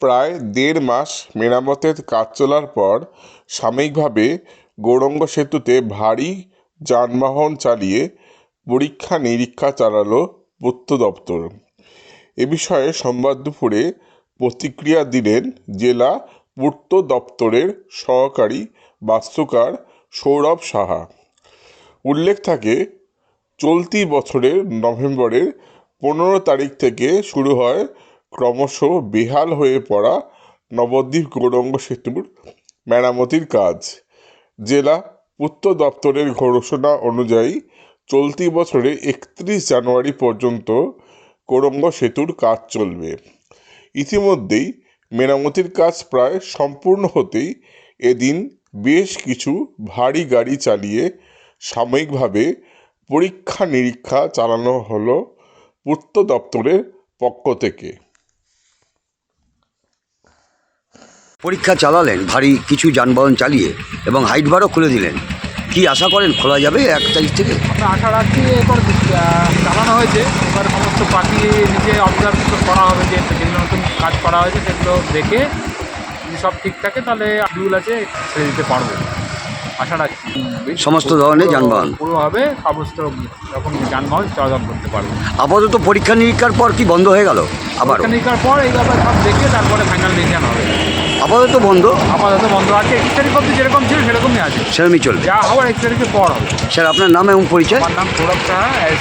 প্রায় দেড় মাস মেরামতের কাজ চলার পর সাময়িকভাবে গৌরঙ্গ সেতুতে ভারী যানবাহন চালিয়ে পরীক্ষা নিরীক্ষা চালালো পূর্ত দপ্তর। এ বিষয়ে সোমবার দুপুরে প্রতিক্রিয়া দিলেন জেলা পূর্ত দপ্তরের সহকারী বাস্তুকার সৌরভ সাহা। উল্লেখ থাকে, চলতি বছরের নভেম্বরের পনেরো তারিখ থেকে শুরু হয় ক্রমশ বেহাল হয়ে পড়া নবদ্বীপ গৌরঙ্গ সেতুর মেরামতির কাজ। জেলা পূর্ত দপ্তরের ঘোষণা অনুযায়ী চলতি বছরে একত্রিশ জানুয়ারি পর্যন্ত গৌরাঙ্গ সেতুর কাজ চলবে। ইতিমধ্যেই মেরামতির কাজ প্রায় সম্পূর্ণ হতেই এদিন বেশ কিছু ভারী গাড়ি চালিয়ে সাময়িকভাবে পরীক্ষা নিরীক্ষা চালানো হলো পূর্ত দপ্তরের পক্ষ থেকে। পরীক্ষা চালালেন ভারী কিছু যানবাহন চালিয়ে এবং হাইট বারও খুলে দিলেন। কি আশা করেন খোলা যাবে এক তারিখ থেকে? আশা রাখছি এবার চালানো হয়েছে। এবার সমস্ত পাখি নিজে অবজার্ভ করা হবে যে যেগুলো নতুন কাজ করা হয়েছে সেগুলো দেখে যদি সব ঠিক থাকে তাহলে রুল আছে ছেড়ে দিতে পারব। আশা রাখছি। সমস্ত ধরনের যানবাহন। পুরোভাবে সমস্ত রকম যানবাহন চলাচল করতে পারব। আপাতত পরীক্ষা নিরীক্ষার পর কি বন্ধ হয়ে গেল? আবার পরীক্ষার পর এই ব্যাপারে সব দেখে তারপরে ফাইনাল ডিসিশন হবে। আপাতত বন্ধ। আপাতত বন্ধ। আছে একুশ তারিখ অব্দি যেরকম ছিল সেরকমই আছে। সেরকমই চলবে। যা হওয়ার একুশ তারিখে পর হবে। স্যার আপনার নাম এবং পরিচয়? আমার নাম সৌরভ সাহা এস